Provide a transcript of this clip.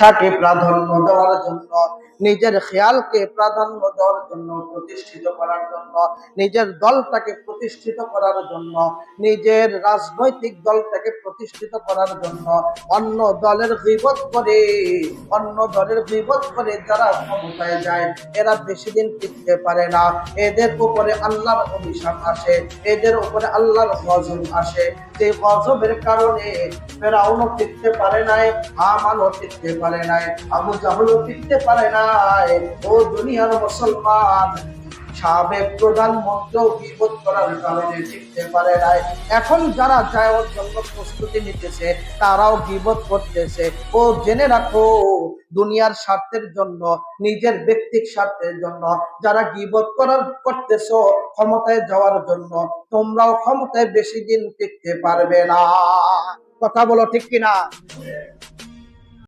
ইচ্ছাকে প্রাধান্য দেওয়ার জন্য নিজের খেয়ালকে প্রাধান্য দেওয়ার জন্য, প্রতিষ্ঠিত করার জন্য, নিজের দলটাকে প্রতিষ্ঠিত করার জন্য, নিজের রাজনৈতিক দলটাকে প্রতিষ্ঠিত করার জন্য, অন্য দলের বিপদ করে, অন্য দলের বিপদ করে যারা ক্ষমতায় যায়, এরা বেশি দিন টিকতে পারে না। এদের উপরে আল্লাহর অভিশাপ আসে, এদের উপরে আল্লাহর গজব আসে। যে গজবের কারণে ফেরাউনও টিকতে পারে নাই আমানও টিকতে পারে নাই, আবু জাহলও টিকতে পারে নাই ও দুনিয়ার মুসলমান, সাবেক প্রধানমন্ত্রীও বিপদ করার কারণে টিকতে পারে নাই। এখন যারা জন্য প্রস্তুতি নিতেছে, তারাও বিপদ করতেছে। ও জেনে রাখো, দুনিয়ার স্বার্থের জন্য, নিজের ব্যক্তিক স্বার্থের জন্য, যারা গিবত করার করতেছো, ক্ষমতায় যাওয়ার জন্য, তোমরাও ক্ষমতায় বেশি দিন টিকতে পারবে না। কথা বলো ঠিক কিনা?